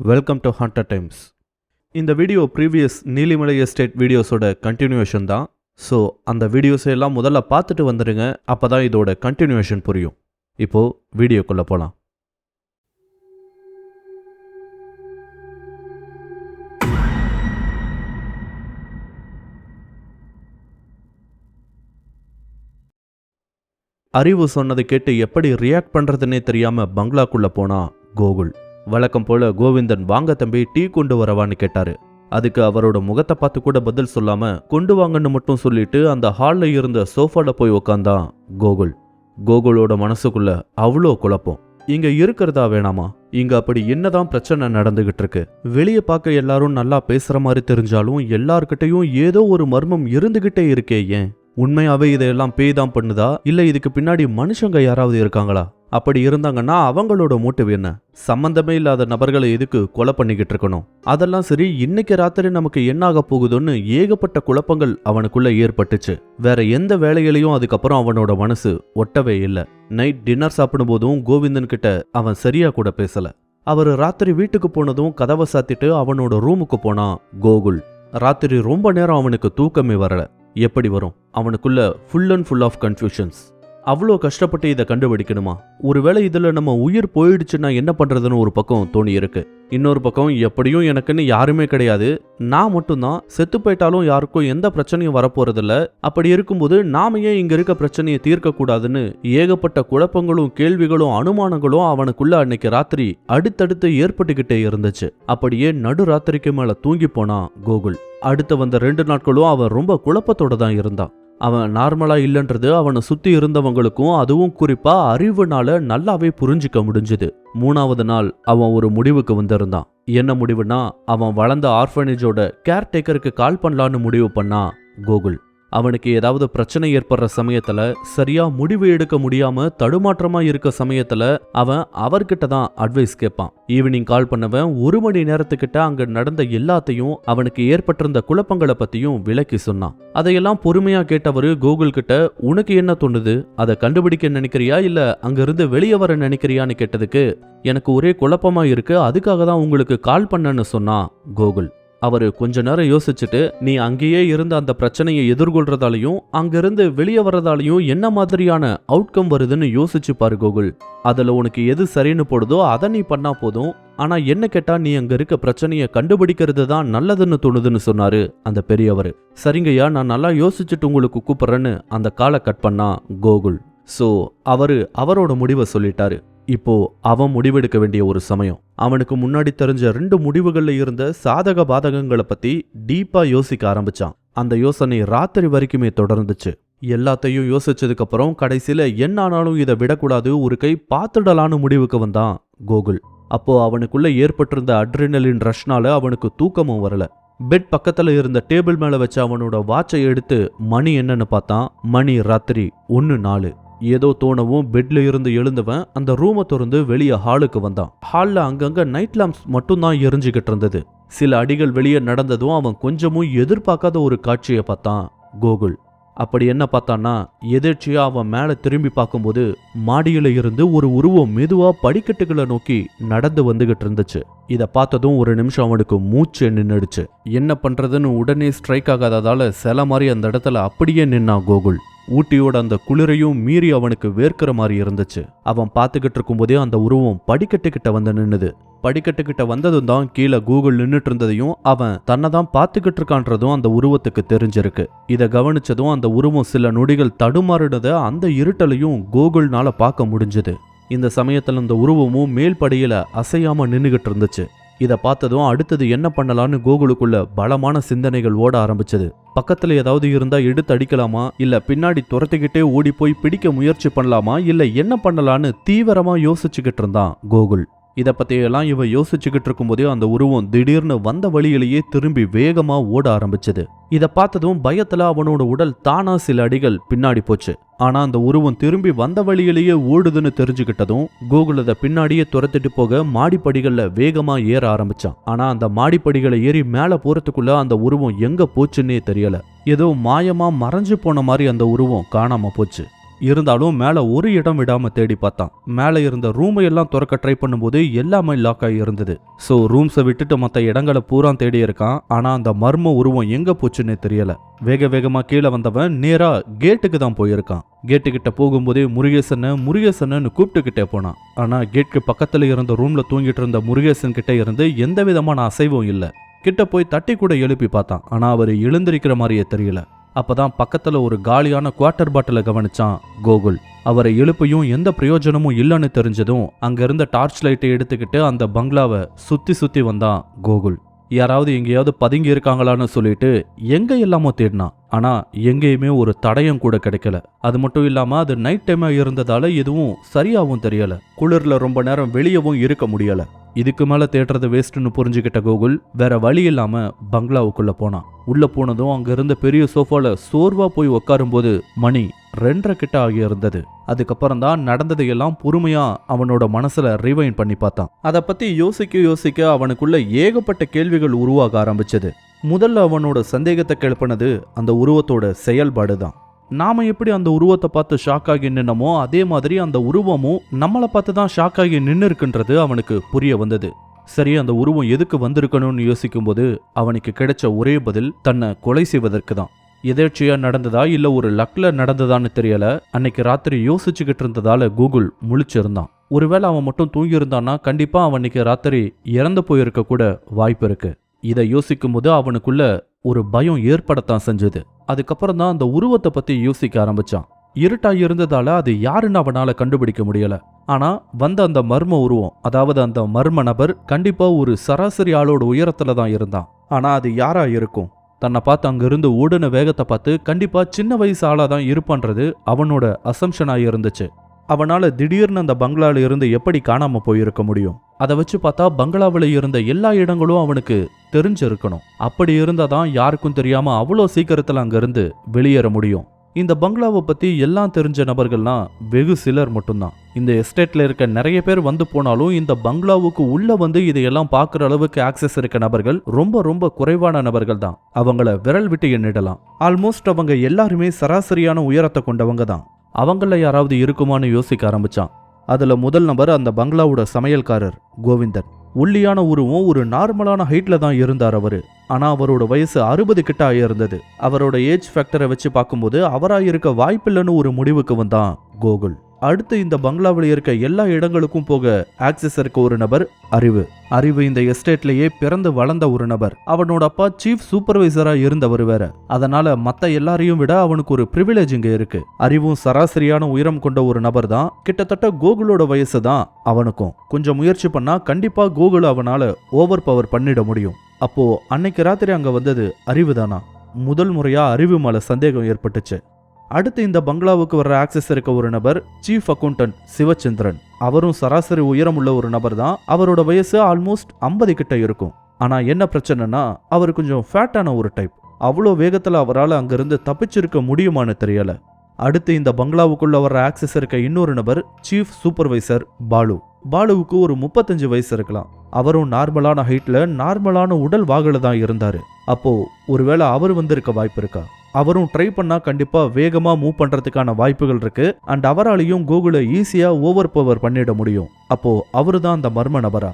Welcome to Hunter times இந்த video previous Neelimala estate வீடியோஸோட continuation தான். ஸோ அந்த வீடியோஸை எல்லாம் முதல்ல பார்த்துட்டு வந்துடுங்க அப்போ தான் இதோட கண்டினியூஷன் புரியும். இப்போது வீடியோக்குள்ளே போகலாம் அறிவு சொன்னதை கேட்டு எப்படி ரியாக்ட் பண்ணுறதுன்னே தெரியாமல் பங்களாக்குள்ளே போனா கோகுல். வழக்கம் போல கோவிந்தன் வாங்க தம்பி டீ கொண்டு வரவான்னு கேட்டாரு. அதுக்கு அவரோட முகத்தை பார்த்து கூட பதில் சொல்லாம கொண்டு வாங்கன்னு மட்டும் சொல்லிட்டு அந்த ஹால்ல இருந்த சோஃபால போய் உக்காந்தான் கோகுல். கோகுலோட மனசுக்குள்ள அவ்வளோ குழப்பம். இங்க இருக்கிறதா வேணாமா? இங்க அப்படி என்னதான் பிரச்சனை நடந்துகிட்டு இருக்கு? வெளியே பார்க்க எல்லாரும் நல்லா பேசுற மாதிரி தெரிஞ்சாலும் எல்லார்கிட்டையும் ஏதோ ஒரு மர்மம் இருந்துகிட்டே இருக்கே ஏன்? உண்மையாவே இதையெல்லாம் பேய் தான் பண்ணுதா? இல்ல இதுக்கு பின்னாடி மனுஷங்க யாராவது இருக்காங்களா? அப்படி இருந்தாங்கன்னா அவங்களோட மோட்டிவ் என்ன? சம்மந்தமே இல்லாத நபர்களை எதுக்கு கொலை பண்ணிக்கிட்டு இருக்கணும்? அதெல்லாம் சரி இன்னைக்கு ராத்திரி நமக்கு என்ன ஆக போகுதுன்னு ஏகப்பட்ட குழப்பங்கள் அவனுக்குள்ள ஏற்பட்டுச்சு. வேற எந்த வேலையிலையும் அதுக்கப்புறம் அவனோட மனசு ஒட்டவே இல்லை. நைட் டின்னர் சாப்பிடும் போதும் கோவிந்தன் கிட்ட அவன் சரியா கூட பேசல. அவர் ராத்திரி வீட்டுக்கு போனதும் கதவை சாத்திட்டு அவனோட ரூமுக்கு போனான் கோகுல். ராத்திரி ரொம்ப நேரம் அவனுக்கு தூக்கமே வரல. எப்படி வரும்? அவனுக்குள்ள full and full of confusions அவ்வளோ கஷ்டப்பட்டு இதை கண்டுபிடிக்கணுமா? ஒருவேளை இதில் நம்ம உயிர் போயிடுச்சுன்னா என்ன பண்ணுறதுன்னு ஒரு பக்கம் தோணி இருக்கு. இன்னொரு பக்கம் எப்படியும் எனக்குன்னு யாருமே கிடையாது. நான் மட்டும்தான். செத்து போயிட்டாலும் யாருக்கும் எந்த பிரச்சனையும் வரப்போறதில்ல. அப்படி இருக்கும்போது நாம ஏன் இங்க இருக்க பிரச்சனையை தீர்க்க கூடாதுன்னு ஏகப்பட்ட குழப்பங்களும் கேள்விகளும் அனுமானங்களும் அவனுக்குள்ள அன்னைக்கு ராத்திரி அடுத்தடுத்து ஏற்பட்டுக்கிட்டே இருந்துச்சு. அப்படியே நடு ராத்திரிக்கு மேல தூங்கி போனான் கோகுல். அடுத்து வந்த ரெண்டு நாட்களும் அவன் ரொம்ப குழப்பத்தோட தான் இருந்தான். அவன் நார்மலா இல்லைன்றது அவனை சுத்தி இருந்தவங்களுக்கும் அதுவும் குறிப்பா அறிவுனால நல்லாவே புரிஞ்சுக்க முடிஞ்சுது. மூணாவது நாள் அவன் ஒரு முடிவுக்கு வந்திருந்தான். என்ன முடிவுனா அவன் வளர்ந்த ஆர்ஃபனேஜோட கேர்டேக்கருக்கு கால் பண்ணலான்னு முடிவு பண்ணா கோகுல். அவனுக்கு ஏதாவது பிரச்சனை ஏற்படுற சமயத்துல சரியா முடிவு எடுக்க முடியாம தடுமாற்றமா இருக்க சமயத்துல அவன் அவர்கிட்ட தான் அட்வைஸ் கேட்பான். ஈவினிங் கால் பண்ணவன் ஒரு மணி நேரத்துக்கிட்ட அங்க நடந்த எல்லாத்தையும் அவனுக்கு ஏற்பட்டிருந்த குழப்பங்களை பத்தியும் விளக்கி சொன்னான். அதையெல்லாம் பொறுமையா கேட்டவரு கோகுல் கிட்ட உனக்கு என்ன தோணுது? அதை கண்டுபிடிக்க நினைக்கிறியா? இல்ல அங்க இருந்து வெளியே வர நினைக்கிறியான்னு கேட்டதுக்கு எனக்கு ஒரே குழப்பமா இருக்கு அதுக்காக தான் உங்களுக்கு கால் பண்ணன்னு சொன்னான் கோகுல் அவர் கொஞ்ச நேரம் யோசிச்சுட்டு நீ அங்கேயே இருந்து அந்த பிரச்சனையை எதிர்கொள்றதாலையும் அங்கிருந்து வெளியே வர்றதாலையும் என்ன மாதிரியான அவுட்கம் வருதுன்னு யோசிச்சு பாரு கோகுல். அதில் உனக்கு எது சரின்னு போடுதோ அதை நீ பண்ணா போதும். ஆனால் என்ன கேட்டால் நீ அங்கே இருக்க பிரச்சனையை கண்டுபிடிக்கிறது தான் நல்லதுன்னு தோணுதுன்னு சொன்னார் அந்த பெரியவர். சரிங்கய்யா நான் நல்லா யோசிச்சுட்டு உங்களுக்கு கூப்பிட்றேன்னு அந்த காலை கட் பண்ணா கோகுல். ஸோ அவரு அவரோட முடிவை சொல்லிட்டாரு. இப்போ அவன் முடிவெடுக்க வேண்டிய ஒரு சமயம். அவனுக்கு முன்னாடி தெரிஞ்ச ரெண்டு முடிவுகள்ல இருந்த சாதக பாதகங்களை பத்தி டீப்பா யோசிக்க ஆரம்பிச்சான். அந்த யோசனை ராத்திரி வரைக்குமே தொடர்ந்துச்சு. எல்லாத்தையும் யோசிச்சதுக்கு அப்புறம் கடைசியில என்ன ஆனாலும் இதை விடக்கூடாது ஒரு கை பார்த்துடலான்னு முடிவுக்கு வந்தான் கோகுல். அப்போ அவனுக்குள்ள ஏற்பட்டிருந்த அட்ரினலின் ரஷ்னால அவனுக்கு தூக்கமும் வரல. பெட் பக்கத்துல இருந்த டேபிள் மேல வச்ச அவனோட வாட்சை எடுத்து மணி என்னன்னு பார்த்தான். மணி ராத்திரி ஒன்னு நாலு. ஏதோ தோணவும் பெட்ல இருந்து எழுந்தவன் அந்த ரூமை திறந்து வெளியே ஹாலுக்கு வந்தான். ஹாலில் அங்கங்க நைட் லேம்ப்ஸ் மட்டும்தான் எரிஞ்சுக்கிட்டு இருந்தது. சில அடிகள் வெளியே நடந்ததும் அவன் கொஞ்சமும் எதிர்பார்க்காத ஒரு காட்சியை பார்த்தான் கோகுல். அப்படி என்ன பார்த்தான்னா எதிர்ச்சியா அவன் மேலே திரும்பி பார்க்கும்போது மாடியில இருந்து ஒரு உருவம் மெதுவா படிக்கட்டுகளை நோக்கி நடந்து வந்துகிட்டு இருந்துச்சு. இதை பார்த்ததும் ஒரு நிமிஷம் அவனுக்கு மூச்சு நின்றுடுச்சு என்ன பண்றதுன்னு உடனே ஸ்ட்ரைக் ஆகாததால சில மாதிரி அந்த இடத்துல அப்படியே நின்னான் கோகுல். ஊட்டியோட அந்த குளிரையும் மீறி அவனுக்கு வேர்க்கிற மாதிரி இருந்துச்சு. அவன் பார்த்துக்கிட்டு இருக்கும்போதே அந்த உருவம் படிக்கட்டுக்கிட்ட வந்து நின்னுது. படிக்கட்டுக்கிட்ட வந்ததும் தான் கீழே கூகுள் நின்றுட்டு இருந்ததையும் அவன் தன்னை தான் பார்த்துக்கிட்டு இருக்கான்றதும் அந்த உருவத்துக்கு தெரிஞ்சிருக்கு. இதை கவனிச்சதும் அந்த உருவம் சில நொடிகள் தடுமாறினதை அந்த இருட்டலையும் கூகுள்னால பார்க்க முடிஞ்சது. இந்த சமயத்தில் அந்த உருவமும் மேல் படியில் அசையாமல் நின்றுகிட்டு இருந்துச்சு. இதை பார்த்ததும் அடுத்தது என்ன பண்ணலான்னு கோகுலுக்குள்ள பலமான சிந்தனைகள் ஓட ஆரம்பிச்சது. பக்கத்துல ஏதாவது இருந்தா எடுத்து அடிக்கலாமா? இல்ல பின்னாடி துரத்திக்கிட்டே ஓடி போய் பிடிக்க முயற்சி பண்ணலாமா? இல்ல என்ன பண்ணலான்னு தீவிரமா யோசிச்சுக்கிட்டு இருந்தான் கோகுல். இதை பற்றியெல்லாம் இவன் யோசிச்சுக்கிட்டு இருக்கும்போதே அந்த உருவம் திடீர்னு வந்த வழியிலேயே திரும்பி வேகமா ஓட ஆரம்பிச்சது. இதை பார்த்ததும் பயத்துல அவனோட உடல் தானா சில அடிகள் பின்னாடி போச்சு. ஆனா அந்த உருவம் திரும்பி வந்த வழியிலேயே ஓடுதுன்னு தெரிஞ்சுக்கிட்டதும் கோகுல் அதை பின்னாடியே துரத்திட்டு போக மாடிப்படிகள்ல வேகமா ஏற ஆரம்பிச்சான். ஆனா அந்த மாடிப்படிகளை ஏறி மேல போறதுக்குள்ள அந்த உருவம் எங்க போச்சுன்னே தெரியல. ஏதோ மாயமாக மறைஞ்சு போன மாதிரி அந்த உருவம் காணாமல் போச்சு. இருந்தாலும் மேலே ஒரு இடம் விடாமல் தேடி பார்த்தான். மேலே இருந்த ரூமை எல்லாம் திறக்க ட்ரை பண்ணும்போது எல்லாமே லாக் ஆகி இருந்தது. ஸோ ரூம்ஸை விட்டுட்டு மற்ற இடங்களை பூரா தேடி இருக்கான். ஆனால் அந்த மர்ம உருவம் எங்கே போச்சுன்னே தெரியல. வேக வேகமாக கீழே வந்தவன் நேராக கேட்டுக்கு தான் போயிருக்கான். கேட்டுக்கிட்ட போகும்போதே முருகேசனை முருகேசன்னு கூப்பிட்டுக்கிட்டே போனான். ஆனால் கேட்க்கு பக்கத்தில் இருந்த ரூமில் தூங்கிட்டு இருந்த முருகேசன் கிட்டே இருந்து எந்த விதமான அசைவும் இல்லை. கிட்ட போய் தட்டி கூட எழுப்பி பார்த்தான். ஆனால் அவர் எழுந்திருக்கிற மாதிரியே தெரியல. அப்பதான் பக்கத்துல ஒரு காலியான குவார்ட்டர் பாட்டில கவனிச்சான் கோகுல். அவரை எழுப்பையும் எந்த பிரயோஜனமும் இல்லைன்னு தெரிஞ்சதும் அங்க இருந்த டார்ச் லைட்டை எடுத்துக்கிட்டு அந்த பங்களாவை சுத்தி சுத்தி வந்தான் கோகுல். யாராவது எங்கேயாவது பதுங்கி இருக்காங்களான்னு சொல்லிட்டு எங்க எல்லாமோ தேடினான். ஆனா எங்கேயுமே ஒரு தடயம் கூட கிடைக்கல. அது மட்டும் இல்லாம அது நைட் டைமா இருந்ததால எதுவும் சரியாவும் தெரியல. குளிர்ல ரொம்ப நேரம் வெளியவும் இருக்க முடியல. இதுக்கு மேலே தேடுறது வேஸ்ட்னு புரிஞ்சுக்கிட்ட கோகுல் வேற வழி இல்லாமல் பங்களாவுக்குள்ளே போனான். உள்ளே போனதும் அங்கே இருந்த பெரிய சோஃபாவில் சோர்வாக போய் உட்காரும்போது மணி ரெண்டரை கிட்ட ஆகி இருந்தது. அதுக்கப்புறம் தான் நடந்ததையெல்லாம் பொறுமையா அவனோட மனசுல ரிவைன் பண்ணி பார்த்தான். அதை பத்தி யோசிக்க யோசிக்க அவனுக்குள்ள ஏகப்பட்ட கேள்விகள் உருவாக ஆரம்பிச்சது. முதல்ல அவனோட சந்தேகத்தை கிளப்பினது அந்த உருவத்தோட செயல்பாடு தான் நாம் எப்படி அந்த உருவத்தை பார்த்து ஷாக் ஆகி நின்னமோ அதே மாதிரி அந்த உருவமும் நம்மளை பார்த்து தான் ஷாக் ஆகி நின்று இருக்குன்றது அவனுக்கு புரிய வந்தது. சரி அந்த உருவம் எதுக்கு வந்திருக்கணும்னு யோசிக்கும்போது அவனுக்கு கிடைச்ச ஒரே பதில் தன்னை கொலை செய்வதற்கு தான். எதேர்ச்சியா நடந்ததா இல்ல ஒரு லக்ல நடந்ததான்னு தெரியல. அன்னைக்கு ராத்திரி யோசிச்சுக்கிட்டு இருந்ததால கூகுள் முழிச்சிருந்தான். ஒருவேளை அவன் மட்டும் தூங்கியிருந்தான்னா கண்டிப்பாக கண்டிப்பா அவன் இன்னைக்கு ராத்திரி இறந்து போயிருக்க கூட வாய்ப்பு இருக்கு. இதை யோசிக்கும் போது அவனுக்குள்ள ஒரு பயம் ஏற்படத்தான் செஞ்சது. அதுக்கப்புறம் தான் அந்த உருவத்தை பத்தி யோசிக்க ஆரம்பிச்சான். இருட்டா இருந்ததால அது யாருன்னு அவனால கண்டுபிடிக்க முடியல. ஆனா வந்த அந்த மர்ம உருவம் அதாவது அந்த மர்ம நபர் கண்டிப்பா ஒரு சராசரி ஆளோட உயரத்துல தான் இருந்தான். ஆனா அது யாரா இருக்கும்? தன்னை பார்த்து அங்கிருந்து ஓடுன வேகத்தை பார்த்து கண்டிப்பா சின்ன வயசு ஆளா தான் இருப்பான்றது அவனோட அசம்ஷனா இருந்துச்சு. அவனால் திடீர்னு அந்த பங்களாவில் இருந்து எப்படி காணாம போயிருக்க முடியும்? அதை வச்சு பார்த்தா பங்களாவில் இருந்த எல்லா இடங்களும் அவனுக்கு தெரிஞ்சிருக்கணும். அப்படி இருந்தால் தான் யாருக்கும் தெரியாமல் அவ்வளோ சீக்கிரத்தில் அங்கேருந்து வெளியேற முடியும். இந்த பங்களாவை பற்றி எல்லாம் தெரிஞ்ச நபர்கள்லாம் வெகு சிலர் மட்டும்தான். இந்த எஸ்டேட்டில் இருக்க நிறைய பேர் வந்து போனாலும் இந்த பங்களாவுக்கு உள்ளே வந்து இதையெல்லாம் பார்க்குற அளவுக்கு ஆக்சஸ் இருக்க நபர்கள் ரொம்ப ரொம்ப குறைவான நபர்கள் தான். அவங்கள விரல் விட்டு எண்ணிடலாம். ஆல்மோஸ்ட் அவங்க எல்லாருமே சராசரியான உயரத்தை கொண்டவங்க தான். அவங்கள யாராவது இருக்குமான்னு யோசிக்க ஆரம்பிச்சான். அதுல முதல் நபர் அந்த பங்களாவோட சமையல்காரர் கோவிந்தன். உள்ளியான உருவம் ஒரு நார்மலான ஹைட்ல தான் இருந்தார் அவரு. ஆனா அவரோட வயசு அறுபது கிட்ட ஆயிருந்தது. அவரோட ஏஜ் ஃபேக்டரை வச்சு பார்க்கும்போது அவராக இருக்க வாய்ப்பில்லைன்னு ஒரு முடிவுக்கு வந்தான் கோகுல். அடுத்து இந்த பங்களாவில் இருக்க எல்லா இடங்களுக்கும் போக ஆக்சஸ் இருக்க ஒரு நபர் அறிவு. அறிவு இந்த எஸ்டேட்லயே பிறந்து வளர்ந்த ஒரு நபர். அவனோட அப்பா சீஃப் சூப்பர்வைசரா இருந்தவர் வேற. அதனால மத்த எல்லாரையும் விட அவனுக்கு ஒரு பிரிவிலேஜ் இங்க இருக்கு. அறிவும் சராசரியான உயரம் கொண்ட ஒரு நபர் தான். கிட்டத்தட்ட கோகுலோட வயசு தான் அவனுக்கும். கொஞ்சம் முயற்சி பண்ணா கண்டிப்பா கோகுல் அவனால ஓவர் பவர் பண்ணிட முடியும். அப்போ அன்னைக்கு ராத்திரி அங்க வந்தது அறிவு தானா? முதல் முறையா அறிவு மேல சந்தேகம் ஏற்பட்டுச்சு. அடுத்து இந்த பங்களாவுக்கு வர்ற ஆக்சஸ் இருக்க ஒரு நபர் சீஃப் அக்கௌண்டன்ட் சிவச்சந்திரன். அவரும் சராசரி உயரம் உள்ள ஒரு நபர் தான் அவரோட வயசு ஆல்மோஸ்ட் ஐம்பது கிட்ட இருக்கும். ஆனா என்ன பிரச்சனைனா அவர் கொஞ்சம் ஃபேட்டான ஒரு டைப் அவ்வளோ வேகத்தில் அவரால் அங்கிருந்து தப்பிச்சிருக்க முடியுமான்னு தெரியல. அடுத்து இந்த பங்களாவுக்குள்ள வர்ற ஆக்சஸ் இருக்க இன்னொரு நபர் சீஃப் சூப்பர்வைசர் பாலு. பாலுவுக்கு ஒரு முப்பத்தஞ்சு வயசு இருக்கலாம். அவரும் நார்மலான ஹைட்ல நார்மலான உடல் வாகல தான் இருந்தாரு. அப்போ ஒருவேளை அவர் வந்திருக்க வாய்ப்பு இருக்கா? அவரும் ட்ரை பண்ணா கண்டிப்பா வேகமா மூவ் பண்றதுக்கான வாய்ப்புகள் இருக்கு. அண்ட் அவராலையும் கூகுளை ஈஸியா ஓவர் பவர் பண்ணிட முடியும். அப்போ அவர் தான் அந்த மர்ம நபரா?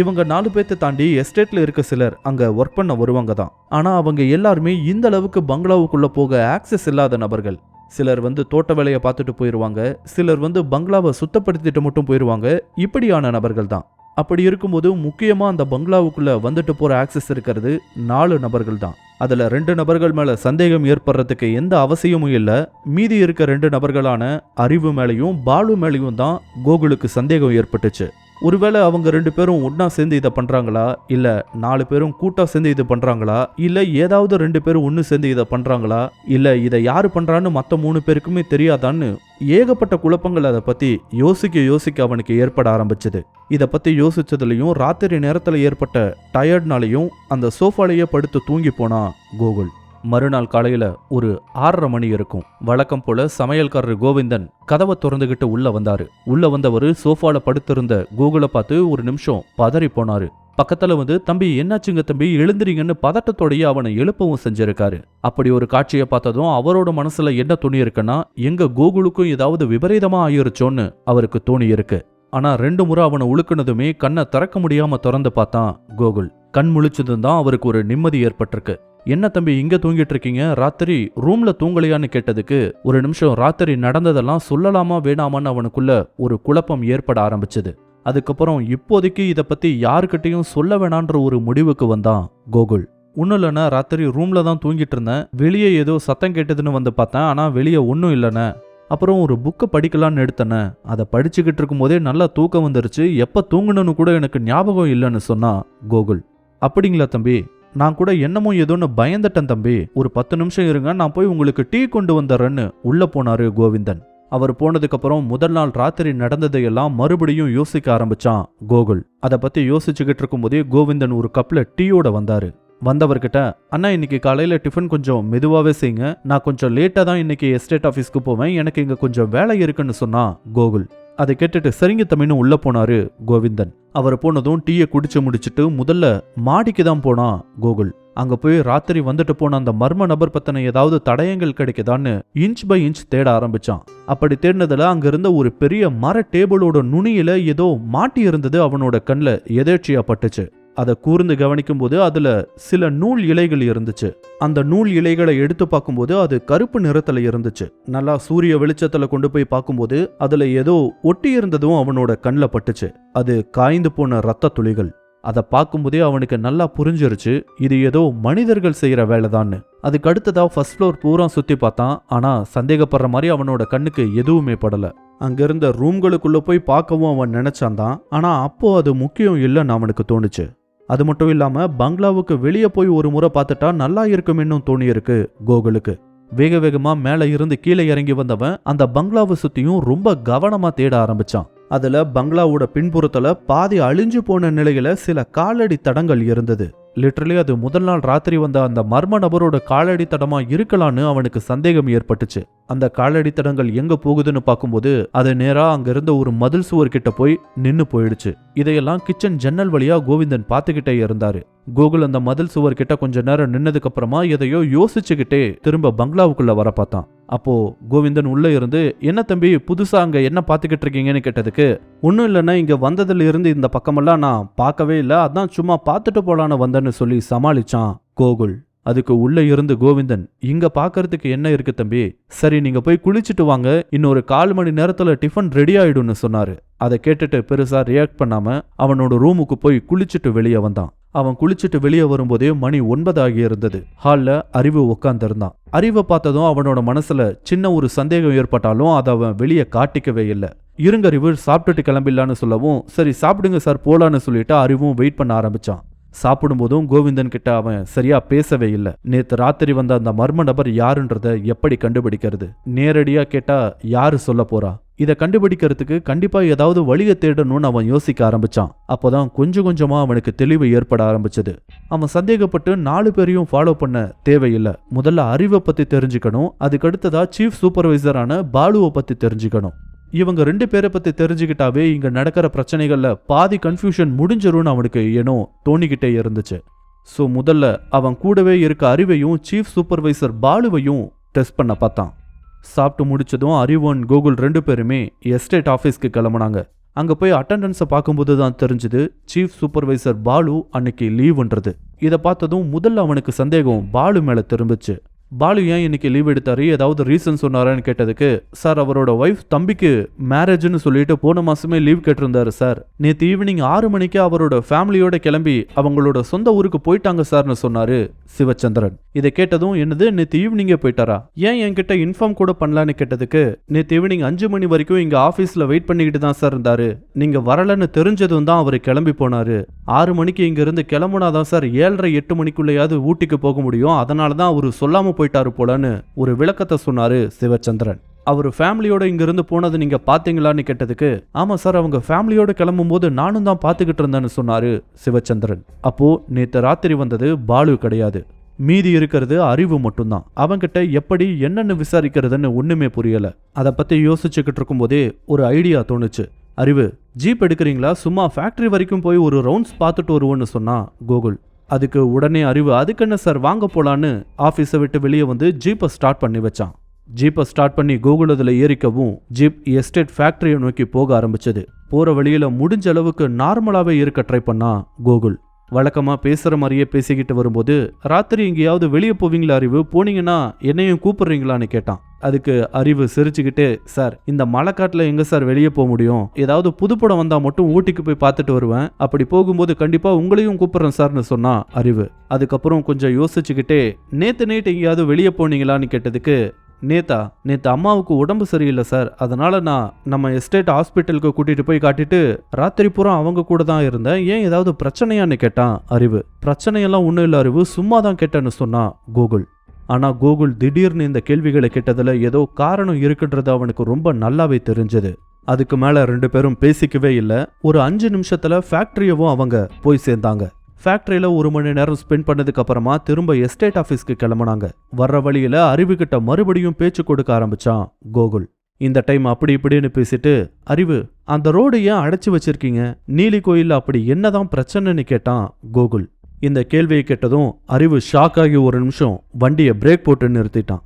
இவங்க நாலு பேர்த்த தாண்டி எஸ்டேட்ல இருக்க சிலர் அங்க ஒர்க் பண்ண வருவாங்க தான். ஆனா அவங்க எல்லாருமே இந்த அளவுக்கு பங்களாவுக்குள்ள போக ஆக்சஸ் இல்லாத நபர்கள். சிலர் வந்து தோட்ட வேலையை பார்த்துட்டு போயிடுவாங்க சிலர் வந்து பங்களாவை சுத்தப்படுத்திட்டு மட்டும் போயிடுவாங்க இப்படியான நபர்கள் தான். அப்படி இருக்கும்போது முக்கியமாக அந்த பங்களாவுக்குள்ளே வந்துட்டு போகிற ஆக்சஸ் இருக்கிறது நாலு நபர்கள் தான். அதில் ரெண்டு நபர்கள் மேலே சந்தேகம் ஏற்படுறதுக்கு எந்த அவசியமும் இல்லை. மீதி இருக்க ரெண்டு நபர்களான அறிவு மேலேயும் பாலு மேலேயும் தான் கோகுலுக்கு சந்தேகம் ஏற்பட்டுச்சு. ஒருவேளை அவங்க ரெண்டு பேரும் ஒன்றா சேர்ந்து இதை பண்ணுறாங்களா இல்லை நாலு பேரும் கூட்டாக சேர்ந்து இது பண்ணுறாங்களா இல்லை ஏதாவது ரெண்டு பேரும் ஒன்று சேர்ந்து இதை பண்ணுறாங்களா இல்லை இதை யார் பண்ணுறான்னு மற்ற மூணு பேருக்குமே தெரியாதான்னு ஏகப்பட்ட குழப்பங்கள் அதை பற்றி யோசிக்க யோசிக்க அவனுக்கு ஏற்பட ஆரம்பிச்சது. இதை பற்றி யோசித்ததுலேயும் ராத்திரி நேரத்தில் ஏற்பட்ட டயர்ட்னாலையும் அந்த சோஃபாலேயே படுத்து தூங்கி போனான் கோகுல். மறுநாள் காலையில ஒரு ஆறரை மணி இருக்கும் வழக்கம் போல சமையல்காரர் கோவிந்தன் கதவை திறந்துகிட்டு உள்ள வந்தாரு. உள்ள வந்தவர் சோஃபால படுத்திருந்த கூகுளை பார்த்து ஒரு நிமிஷம் பதறி போனாரு. பக்கத்துல வந்து தம்பி என்னாச்சுங்க தம்பி? எழுந்திரீங்கன்னு பதட்டத்தோடயே அவனை எழுப்பவும் செஞ்சிருக்காரு. அப்படி ஒரு காட்சியை பார்த்ததும் அவரோட மனசுல என்ன துணி இருக்குன்னா எங்க கோகுலுக்கும் ஏதாவது விபரீதமா ஆயிருச்சோன்னு அவருக்கு தோணி இருக்கு ஆனா ரெண்டு முறை அவனை உழுக்குனதுமே கண்ணை திறக்க முடியாம திறந்து பார்த்தான் கோகுல். கண் முழிச்சதும் தான் அவருக்கு ஒரு நிம்மதி ஏற்பட்டிருக்கு. என்ன தம்பி இங்க தூங்கிட்டு இருக்கீங்க ராத்திரி ரூம்ல தூங்கலையான்னு கேட்டதுக்கு ஒரு நிமிஷம் ராத்திரி நடந்ததெல்லாம் சொல்லலாமா வேணாமான்னு அவனுக்குள்ள ஒரு குழப்பம் ஏற்பட ஆரம்பிச்சது. அதுக்கப்புறம் இப்போதைக்கு இதை பத்தி யாருக்கிட்டையும் சொல்ல வேணான்ற ஒரு முடிவுக்கு வந்தான் கோகுல். ஒன்றும் இல்லைண்ணா ராத்திரி ரூம்ல தான் தூங்கிட்டு இருந்தேன் வெளியே ஏதோ சத்தம் கேட்டதுன்னு வந்து பார்த்தேன். ஆனால் வெளியே ஒன்றும் இல்லைண்ணே. அப்புறம் ஒரு புக்கை படிக்கலான்னு எடுத்தேனே அதை படிச்சுக்கிட்டு இருக்கும்போதே நல்லா தூக்கம் வந்துருச்சு. எப்போ தூங்கணும்னு கூட எனக்கு ஞாபகம் இல்லைன்னு சொன்னா கோகுல். அப்படிங்களா தம்பி? நான் கூட என்னமோ ஏதோன்னு பயந்துட்டேன் தம்பி. ஒரு பத்து நிமிஷம் இருங்க நான் போய் உங்களுக்கு டீ கொண்டு வந்துடுறேன்னு உள்ள போனாரு கோவிந்தன். அவர் போனதுக்கப்புறம் முதல் நாள் ராத்திரி நடந்ததையெல்லாம் மறுபடியும் யோசிக்க ஆரம்பிச்சான் கோகுல். அதை பத்தி யோசிச்சுக்கிட்டு இருக்கும்போதே கோவிந்தன் ஒரு கப்ல டீயோட வந்தாரு. வந்தவர்கிட்ட அண்ணா இன்னைக்கு காலையில டிஃபன் கொஞ்சம் மெதுவாவே செய்யுங்க. நான் கொஞ்சம் லேட்டா தான் இன்னைக்கு எஸ்டேட் ஆஃபீஸ்க்கு போவேன். எனக்கு இங்க கொஞ்சம் வேலை இருக்குன்னு சொன்னா கோகுல். அதை கேட்டுட்டு சரிங்க தம்பின்னு உள்ள போனாரு கோவிந்தன். அவர் போனதும் டீயை குடிச்சு முடிச்சிட்டு முதல்ல மாடிக்கு தான் போனான் கோகுல். அங்க போய் ராத்திரி வந்துட்டு போன அந்த மர்ம நபர் பத்தின ஏதாவது தடயங்கள் கிடைக்குதான்னு இன்ச் பை இன்ச் தேட ஆரம்பிச்சான். அப்படி தேடினதுல அங்கே இருந்த ஒரு பெரிய மர டேபிளோட நுனியில ஏதோ மாட்டி இருந்தது அவனோட கண்ணில் எதேர்ச்சியா பட்டுச்சு. அதை கூர்ந்து கவனிக்கும் போது அதுல சில நூல் இலைகள் இருந்துச்சு. அந்த நூல் இலைகளை எடுத்து பார்க்கும்போது அது கருப்பு நிறத்துல இருந்துச்சு. நல்லா சூரிய வெளிச்சத்துல கொண்டு போய் பார்க்கும்போது அதுல ஏதோ ஒட்டி இருந்ததும் அவனோட கண்ணில் பட்டுச்சு. அது காய்ந்து போன ரத்த துளிகள். அதை பார்க்கும்போதே அவனுக்கு நல்லா புரிஞ்சிருச்சு இது ஏதோ மனிதர்கள் செய்யற வேலைதான்னு. அதுக்கு அடுத்ததா ஃபர்ஸ்ட் ஃப்ளோர் பூரா சுத்தி பார்த்தான். ஆனா சந்தேகப்படுற மாதிரி அவனோட கண்ணுக்கு எதுவுமே படல. அங்கிருந்த ரூம்களுக்குள்ள போய் பார்க்கவும் அவன் நினைச்சான் தான் ஆனா அப்போ அது முக்கியம் இல்லைன்னு அவனுக்கு தோணுச்சு. அது மட்டும் இல்லாமல் பங்களாவுக்கு வெளியே போய் ஒரு முறை பார்த்துட்டா நல்லா இருக்குமென்னும் தோணியிருக்கு கோகுலுக்கு. வேக வேகமா மேல இருந்து கீழே இறங்கி வந்தவன் அந்த பங்களாவை சுத்தியும் ரொம்ப கவனமா தேட ஆரம்பிச்சான். அதுல பங்களாவோட பின்புறத்தில் பாதி அழிஞ்சு போன நிலையில சில காலடி தடங்கள் இருந்தது. லிட்ரலி அது முதல் நாள் ராத்திரி வந்த அந்த மர்ம நபரோட காலடி தடமா இருக்கலான்னு அவனுக்கு சந்தேகம் ஏற்பட்டுச்சு. அந்த காலடி தடங்கள் எங்க போகுதுன்னு பார்க்கும்போது அது நேரா அங்க இருந்த ஒரு மதில் சுவர் கிட்ட போய் நின்னு போயிடுச்சு. இதையெல்லாம் கிச்சன் ஜன்னல் வழியா கோவிந்தன் பார்த்துக்கிட்டே இருந்தாரு. கோகுல் அந்த மதில் சுவர் கிட்ட கொஞ்ச நேரம் நின்னதுக்கு அப்புறமா எதையோ யோசிச்சுக்கிட்டே திரும்ப பங்களாவுக்குள்ள வர பார்த்தான். அப்போ கோவிந்தன் உள்ளே இருந்து என்ன தம்பி புதுசா அங்க என்ன பார்த்துக்கிட்டு இருக்கீங்கன்னு கேட்டதுக்கு ஒன்றும் இல்லைன்னா இங்க வந்ததுல இருந்து இந்த பக்கமெல்லாம் நான் பார்க்கவே இல்லை அதான் சும்மா பார்த்துட்டு போலான்னு வந்தேன்னு சொல்லி சமாளிச்சான் கோகுல். அதுக்கு உள்ளே இருந்து கோவிந்தன் இங்க பார்க்கறதுக்கு என்ன இருக்கு தம்பி? சரி நீங்க போய் குளிச்சுட்டு வாங்க இன்னொரு கால் மணி நேரத்துல டிஃபன் ரெடி ஆயிடும்னு சொன்னாரு. அதை கேட்டுட்டு பெருசா ரியாக்ட் பண்ணாம அவனோட ரூமுக்கு போய் குளிச்சுட்டு வெளியே வந்தான். அவன் குளிச்சுட்டு வெளியே வரும்போதே மணி ஒன்பது இருந்தது. ஹால்ல அறிவு உட்காந்துருந்தான் அறிவை பார்த்ததும் அவனோட மனசுல சின்ன ஒரு சந்தேகம் ஏற்பட்டாலும் அதை அவன் வெளியே காட்டிக்கவே இல்லை. இருங்க அறிவு சாப்பிட்டுட்டு கிளம்பிடலான்னு சொல்லவும் சரி சாப்பிடுங்க சார் போலான்னு சொல்லிட்டு அறிவும் வெயிட் பண்ண ஆரம்பிச்சான். சாப்பிடும்போதும் கோவிந்தன் கிட்ட அவன் சரியா பேசவே இல்லை. நேத்து ராத்திரி வந்த அந்த மர்ம நபர் யாருன்றத எப்படி கண்டுபிடிக்கிறது? நேரடியா கேட்டா யாரு சொல்ல போறா? இதை கண்டுபிடிக்கிறதுக்கு கண்டிப்பா ஏதாவது வழியை தேடணும்னு அவன் யோசிக்க ஆரம்பிச்சான். அப்போதான் கொஞ்சம் கொஞ்சமா அவனுக்கு தெளிவு ஏற்பட ஆரம்பிச்சது. அவன் சந்தேகப்பட்டு நாலு பேரையும் ஃபாலோ பண்ண தேவையில்லை. முதல்ல அறிவை பத்தி தெரிஞ்சுக்கணும் அதுக்கடுத்ததா சீஃப் சூப்பர்வைசரான பாலுவை பத்தி தெரிஞ்சுக்கணும். இவங்க ரெண்டு பேரை பத்தி தெரிஞ்சுக்கிட்டாவே இங்க நடக்கிற பிரச்சனைகள்ல பாதி கன்ஃபியூஷன் முடிஞ்சிரும்னு அவனுக்கு ஏனோ தோணிக்கிட்டே இருந்துச்சு. ஸோ முதல்ல அவன் கூடவே இருக்க அறிவையும் சீஃப் சூப்பர்வைசர் பாலுவையும் டெஸ்ட் பண்ண பார்த்தான். சாப்பிட்டு முடிச்சதும் அறிவன் கோகுல் ரெண்டு பேருமே எஸ்டேட் ஆஃபீஸ்க்கு கிளம்புனாங்க. அங்க போய் அட்டண்டன்ஸை பார்க்கும்போது தான் தெரிஞ்சுது சீஃப் சூப்பர்வைசர் பாலு அன்னைக்கு லீவுன்றது இதை பார்த்ததும் முதல்ல அவனுக்கு சந்தேகம் பாலு மேல திரும்பிச்சு. பாலு ஏன் இன்னைக்கு லீவ் எடுத்தாரு? ஏதாவது ரீசன் சொன்னாரான்னு கேட்டதுக்கு சார் அவரோட ஒய்ஃப் தம்பிக்கு மேரேஜ்னு சொல்லிட்டு போன மாசமே லீவ் கேட்டிருந்தாரு சார். நேத்து ஈவினிங் ஆறு மணிக்கு அவரோட ஃபேமிலியோட கிளம்பி அவங்களோட சொந்த ஊருக்கு போயிட்டாங்க சார்னு சொன்னாரு சிவச்சந்திரன். இதை கேட்டதும் என்னது நேத்து ஈவினிங்கே போயிட்டாரா? ஏன் என்கிட்ட இன்ஃபார்ம் கூட பண்ணலான்னு கேட்டதுக்கு நேற்று ஈவினிங் அஞ்சு மணி வரைக்கும் இங்க ஆபீஸ்ல வெயிட் பண்ணிக்கிட்டு தான் சார் இருந்தாரு. நீங்க வரலன்னு தெரிஞ்சதும் தான் அவர் கிளம்பி போனாரு. ஆறு மணிக்கு இங்க இருந்து கிளம்புனாதான் சார் ஏழரை எட்டு மணிக்குள்ளேயாவது ஊட்டிக்கு போக முடியும். அதனால தான் அவரு சொல்லாம போயிட்டாரு போலன்னு ஒரு விளக்கத்தை சொன்னாரு சிவச்சந்திரன். அவர் ஃபேமிலியோட இங்க இருந்து போனது நீங்க பாத்தீங்களான்னு கேட்டதுக்கு ஆமா சார் அவங்க ஃபேமிலியோட கிளம்பும் போது நானும் தான் பாத்துக்கிட்டு இருந்தேன்னு சொன்னாரு சிவச்சந்திரன். அப்போ நேத்து ராத்திரி வந்தது பாலு கிடையாது. மீதி இருக்கிறது அறிவு மட்டும்தான். அவங்கிட்ட எப்படி என்னன்னு விசாரிக்கிறதுன்னு ஒண்ணுமே புரியல. அதை பத்தி யோசிச்சுக்கிட்டு இருக்கும்போதே ஒரு ஐடியா தோணுச்சு. அறிவு ஜீப் எடுக்கிறீங்களா? சும்மா ஃபேக்டரி வரைக்கும் போய் ஒரு ரவுண்ட்ஸ் பார்த்துட்டு வருவோன்னு சொன்னா கோகுல். அதுக்கு உடனே அறிவு அதுக்கு என்ன சார் வாங்க போலான்னு ஆஃபீஸை விட்டு வெளியே வந்து ஜீப்பை ஸ்டார்ட் பண்ணி வச்சான். ஜீப்பை ஸ்டார்ட் பண்ணி கூகுள் அதில் ஏறிக்கவும் ஜீப் எஸ்டேட் ஃபேக்ட்ரியை நோக்கி போக ஆரம்பிச்சது. போகிற வழியில் முடிஞ்ச அளவுக்கு நார்மலாகவே இருக்க ட்ரை பண்ணா கூகுள் வழக்கமாக பேசுகிற மாதிரியே பேசிக்கிட்டு வரும்போது ராத்திரி எங்கேயாவது வெளியே போவீங்களா அறிவு? போனீங்கன்னா என்னையும் கூப்பிடுறீங்களான்னு கேட்டான். அதுக்கு அறிவு சிரிச்சுக்கிட்டே சார் இந்த மழைக்காட்டில் எங்கே சார் வெளியே போக முடியும்? ஏதாவது புதுப்படம் வந்தால் மட்டும் ஊட்டிக்கு போய் பார்த்துட்டு வருவேன். அப்படி போகும்போது கண்டிப்பாக உங்களையும் கூப்பிட்றேன் சார்னு சொன்னா அறிவு. அதுக்கப்புறம் கொஞ்சம் யோசிச்சுக்கிட்டே நேற்று நைட் எங்கேயாவது வெளியே போனீங்களான்னு கேட்டதுக்கு நேத்தா நேத்து அம்மாவுக்கு உடம்பு சரியில்லை சார். அதனால நான் நம்ம எஸ்டேட் ஹாஸ்பிட்டலுக்கு கூட்டிட்டு போய் காட்டிட்டு ராத்திரி பூரா அவங்க கூட தான் இருந்தேன். ஏன் ஏதாவது பிரச்சனையான்னு கேட்டான் அறிவு. பிரச்சனையெல்லாம் ஒன்றும் இல்லை அறிவு. சும்மா தான் கேட்டேன்னு சொன்னான் கூகுள் ஆனா கூகுள் திடீர்னு இந்த கேள்விகளை கேட்டதுல ஏதோ காரணம் இருக்குன்றது அவனுக்கு ரொம்ப நல்லாவே தெரிஞ்சது. அதுக்கு மேல ரெண்டு பேரும் பேசிக்கவே இல்லை. ஒரு அஞ்சு நிமிஷத்துல ஃபேக்டரியவும் அவங்க போய் சேர்ந்தாங்க. ஃபேக்ட்ரியில் ஒரு மணி நேரம் ஸ்பெண்ட் பண்ணதுக்கு அப்புறமா திரும்ப எஸ்டேட் ஆஃபீஸ்க்கு கிளம்புனாங்க. வர்ற வழியில அறிவுகிட்ட மறுபடியும் பேச்சு கொடுக்க ஆரம்பிச்சான் கோகுல். இந்த டைம் அப்படி இப்படின்னு பேசிட்டு அறிவு அந்த ரோடு ஏன் அடைச்சு வச்சிருக்கீங்க? நீலி கோயில் அப்படி என்னதான் பிரச்சனைன்னு கேட்டான் கோகுல். இந்த கேள்வியை கேட்டதும் அறிவு ஷாக் ஆகி ஒரு நிமிஷம் வண்டியை பிரேக் போட்டு நிறுத்திட்டான்.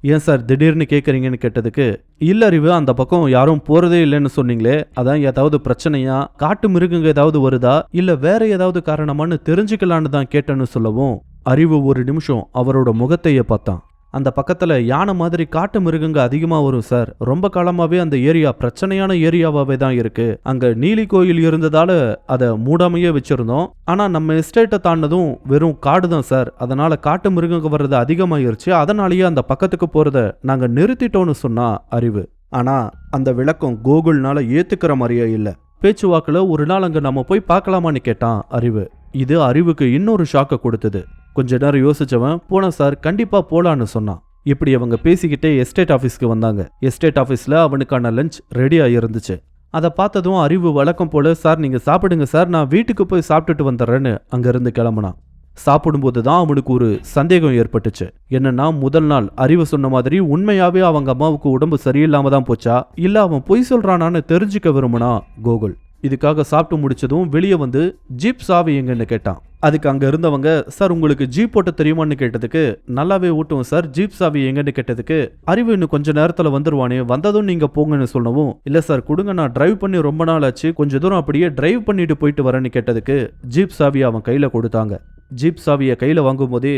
ஏன் சார் திடீர்னு கேட்குறீங்கன்னு கேட்டதுக்கு இல்ல அறிவு அந்த பக்கம் யாரும் போறதே இல்லைன்னு சொன்னீங்களே அதான் ஏதாவது பிரச்சனையா? காட்டு மிருகங்க ஏதாவது வருதா? இல்ல வேற ஏதாவது காரணமான்னு தெரிஞ்சுக்கலான்னு தான் கேட்டேன்னு சொல்லவும் அறிவு ஒரு நிமிஷம் அவரோட முகத்தையே பார்த்தான். அந்த பக்கத்துல யானை மாதிரி காட்டு மிருகங்க அதிகமா வரும் சார். ரொம்ப காலமாவே அந்த ஏரியா பிரச்சனையான ஏரியாவாகவே தான் இருக்கு. அங்க நீலி கோயில் இருந்ததால அதை மூடாமையே வச்சிருந்தோம். ஆனா நம்ம எஸ்டேட்டை தாண்டதும் வெறும் காடு தான் சார். அதனால காட்டு மிருகங்க வர்றது அதிகமாயிருச்சு. அதனாலேயே அந்த பக்கத்துக்கு போகிறத நாங்க நிறுத்திட்டோம்னு சொன்னா அறிவு. ஆனா அந்த விளக்கம் கூகுள்னால ஏற்றுக்கிற மாதிரியே இல்ல. பேச்சுவாக்கில் ஒரு நாள் அங்க நம்ம போய் பார்க்கலாமான்னு கேட்டான் அறிவு. இது அறிவுக்கு இன்னொரு ஷாக்கை கொடுத்தது. கொஞ்ச நேரம் யோசிச்சவன் போன சார் கண்டிப்பா போலான்னு சொன்னான். இப்படி அவங்க பேசிக்கிட்டே எஸ்டேட் ஆஃபீஸ்க்கு வந்தாங்க. எஸ்டேட் ஆஃபீஸில் அவனுக்கான லஞ்ச் ரெடியாக இருந்துச்சு அதை பார்த்ததும் அறிவு வழக்கம் போல சார் நீங்கள் சாப்பிடுங்க சார் நான் வீட்டுக்கு போய் சாப்பிட்டுட்டு வந்துடுறேன்னு அங்கேருந்து கிளம்புனான். சாப்பிடும்போது தான் அவனுக்கு ஒரு சந்தேகம் ஏற்பட்டுச்சு. என்னன்னா முதல் நாள் அறிவு சொன்ன மாதிரி உண்மையாவே அவங்க அம்மாவுக்கு உடம்பு சரியில்லாம தான் போச்சா? இல்ல அவன் பொய் சொல்றானான்னு தெரிஞ்சுக்க விரும்புனா கோகுல்? இதுக்காக சாப்பிட்டு முடிச்சதும் வெளியே வந்து ஜீப் சாவி எங்கன்னு கேட்டான். அதுக்கு அங்கே இருந்தவங்க சார் உங்களுக்கு ஜீப் ஓட்ட தெரியுமான்னு கேட்டதுக்கு நல்லாவே ஓட்டுவோம் சார். ஜீப் சாவி எங்கன்னு கேட்டதுக்கு அறிவு இன்னும் கொஞ்ச நேரத்தில் வந்துருவானே வந்ததும் நீங்கள் போங்கன்னு சொல்லவும் இல்லை சார் கொடுங்க நான் டிரைவ் பண்ணி ரொம்ப நாள் ஆச்சு கொஞ்சம் தூரம் அப்படியே டிரைவ் பண்ணிட்டு போயிட்டு வரேன்னு கேட்டதுக்கு ஜீப் சாவி அவன் கையில் கொடுத்தாங்க. ஜீப் சாவியை கையில் வாங்கும் போதே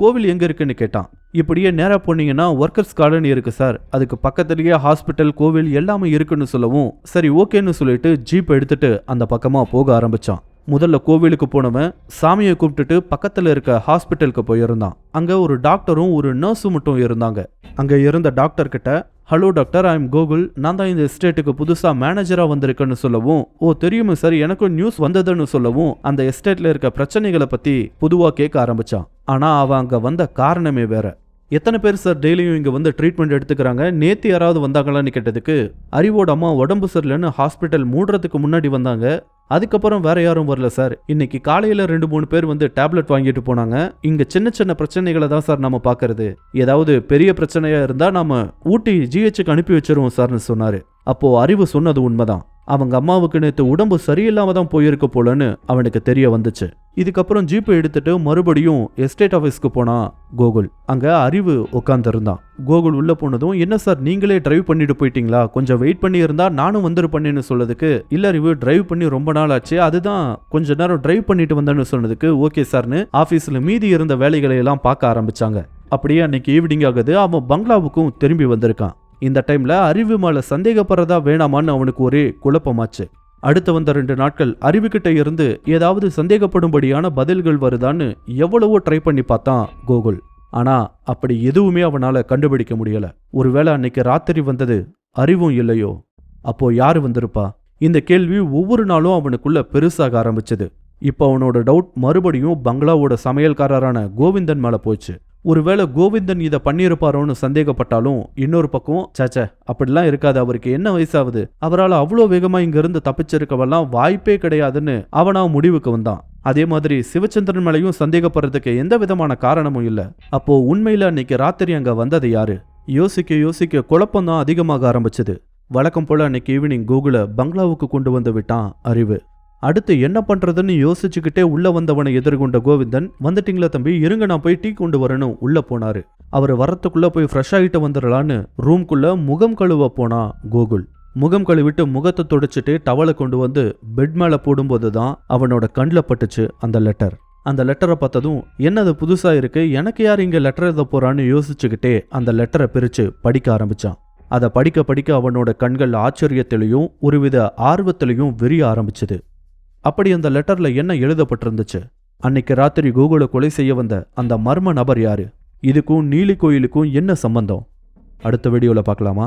கோவில் எங்கே இருக்குன்னு கேட்டான். இப்படியே நேராக போனீங்கன்னா ஒர்க்கர்ஸ் காலனி இருக்குது சார். அதுக்கு பக்கத்துலேயே ஹாஸ்பிட்டல் கோவில் எல்லாமே இருக்குன்னு சொல்லவும் சரி ஓகேன்னு சொல்லிட்டு ஜீப் எடுத்துட்டு அந்த பக்கமாக போக ஆரம்பிச்சான். முதல்ல கோவிலுக்கு போனவன் சாமியை கூப்பிட்டுட்டு பக்கத்தில் இருக்க ஹாஸ்பிட்டலுக்கு போயிருந்தான். அங்கே ஒரு டாக்டரும் ஒரு நர்ஸும் மட்டும் இருந்தாங்க. அங்கே இருந்த டாக்டர்கிட்ட hello doctor I am Gokul நான் தான் இந்த எஸ்டேட்டுக்கு புதுசாக மேனேஜராக வந்திருக்கேன்னு சொல்லவும் ஓ தெரியுமே சார் எனக்கும் நியூஸ் வந்ததுன்னு சொல்லவும் அந்த எஸ்டேட்டில் இருக்க பிரச்சனைகளை பற்றி புதுவாக கேட்க ஆரம்பித்தான் ஆனால் அவன் அங்கே வந்த காரணமே வேற. எத்தனை பேர் சார் டெய்லியும் இங்கே வந்து ட்ரீட்மெண்ட் எடுத்துக்கிறாங்க? நேற்று யாராவது வந்தாங்களான்னு கேட்டதுக்கு அறிவோட அம்மா உடம்பு சரியில்லைன்னு ஹாஸ்பிட்டல் மூடுறதுக்கு முன்னாடி வந்தாங்க. அதுக்கப்புறம் வேற யாரும் வரல சார். இன்னைக்கு காலையில ரெண்டு மூணு பேர் வந்து டேப்லெட் வாங்கிட்டு போனாங்க. இங்க சின்ன சின்ன பிரச்சனைகளை தான் சார் நம்ம பார்க்கறது. ஏதாவது பெரிய பிரச்சனையா இருந்தா நாம ஊட்டி ஜிஹெச்சுக்கு அனுப்பி வச்சிருவோம் சார்னு சொன்னாரு. அப்போ அறிவு சொன்னது உண்மைதான். அவங்க அம்மாவுக்கு நேற்று உடம்பு சரியில்லாம தான் போயிருக்க போலன்னு அவனுக்கு தெரிய வந்துச்சு. இதுக்கப்புறம் ஜீப்பை எடுத்துட்டு மறுபடியும் எஸ்டேட் ஆஃபீஸ்க்கு போனான் கோகுல் அங்க அறிவு உட்காந்துருந்தான் கோகுல் உள்ளே போனதும் என்ன சார் நீங்களே டிரைவ் பண்ணிட்டு போயிட்டீங்களா? கொஞ்சம் வெயிட் பண்ணியிருந்தா நானும் வந்துருப்பேன்னு சொல்லதுக்கு இல்லை அறிவு டிரைவ் பண்ணி ரொம்ப நாள் ஆச்சு. அதுதான் கொஞ்ச நேரம் டிரைவ் பண்ணிட்டு வந்தேன்னு சொன்னதுக்கு ஓகே சார்னு ஆஃபீஸில் மீதி இருந்த வேலைகளை எல்லாம் பார்க்க ஆரம்பிச்சாங்க. அப்படியே அன்னைக்கு ஈவினிங் ஆகுது. அவன் பங்களாவுக்கும் திரும்பி வந்திருக்கான். இந்த டைமில் அறிவு மேலே சந்தேகப்படுறதா வேணாமான்னு அவனுக்கு ஒரே குழப்பமாச்சு. அடுத்து வந்த ரெண்டு நாட்கள் அறிவுக்கிட்ட இருந்து ஏதாவது சந்தேகப்படும்படியான பதில்கள் வருதான்னு எவ்வளவோ ட்ரை பண்ணி பார்த்தான் கோகுல் ஆனா அப்படி எதுவுமே அவனால கண்டுபிடிக்க முடியல. ஒருவேளை அன்னைக்கு ராத்திரி வந்தது அறிவும் இல்லையோ? அப்போ யாரு வந்திருப்பா? இந்த கேள்வி ஒவ்வொரு நாளும் அவனுக்குள்ள பெருசாக ஆரம்பிச்சது. இப்போ அவனோட டவுட் மறுபடியும் பங்களாவோட சமையல்காரரான கோவிந்தன் மேல போச்சு. ஒருவேளை கோவிந்தன் இதை பண்ணியிருப்பாரோன்னு சந்தேகப்பட்டாலும் இன்னொரு பக்கம் சேச்சே அப்படிலாம் இருக்காது அவருக்கு என்ன வயசாகுது அவரால் அவ்வளோ வேகமா இங்கிருந்து தப்பிச்சிருக்கவெல்லாம் வாய்ப்பே கிடையாதுன்னு அவனா முடிவுக்கு வந்தான். அதே மாதிரி சிவச்சந்திரன் மேலையும் சந்தேகப்படுறதுக்கு எந்த விதமான காரணமும் இல்லை. அப்போ உண்மையில அன்னைக்கு ராத்திரி அங்க வந்தது யாரு? யோசிக்க யோசிக்க குழப்பம் தான் அதிகமாக ஆரம்பிச்சது. வழக்கம் போல அன்னைக்கு ஈவினிங் கூகுளை பங்களாவுக்கு கொண்டு வந்து விட்டான் அறிவு. அடுத்து என்ன பண்றதுன்னு யோசிச்சுக்கிட்டே உள்ள வந்தவனை எதிர்கொண்ட கோவிந்தன் வந்துட்டீங்களா தம்பி இருங்க நான் போய் டீ கொண்டு வரணும் உள்ள போனாரு. அவர் வரத்துக்குள்ள போய் ஃப்ரெஷ் ஆகிட்டு வந்துடலான்னு ரூம்குள்ள முகம் கழுவ போனா கோகுல் முகம் கழுவிட்டு முகத்தை துடைச்சிட்டு டவலை கொண்டு வந்து பெட் மேல போடும்போது தான் அவனோட கண்ணில் பட்டுச்சு அந்த லெட்டர் அந்த லெட்டரை பார்த்ததும் என்னது புதுசா இருக்கு? எனக்கு யார் இங்க லெட்டர் எழுத போறான்னு யோசிச்சுக்கிட்டே அந்த லெட்டரை பிரிச்சு படிக்க ஆரம்பிச்சான். அதை படிக்க படிக்க அவனோட கண்கள் ஆச்சரியத்திலையும் ஒருவித ஆர்வத்திலையும் விரிய ஆரம்பிச்சது. அப்படி அந்த லெட்டர்ல என்ன எழுதப்பட்டிருந்துச்சு? அன்னைக்கு ராத்திரி கூகுளை கொலை செய்ய வந்த அந்த மர்ம நபர் யாரு? இதுக்கும் நீலி கோயிலுக்கும் என்ன சம்பந்தம்? அடுத்த வீடியோல பார்க்கலாமா?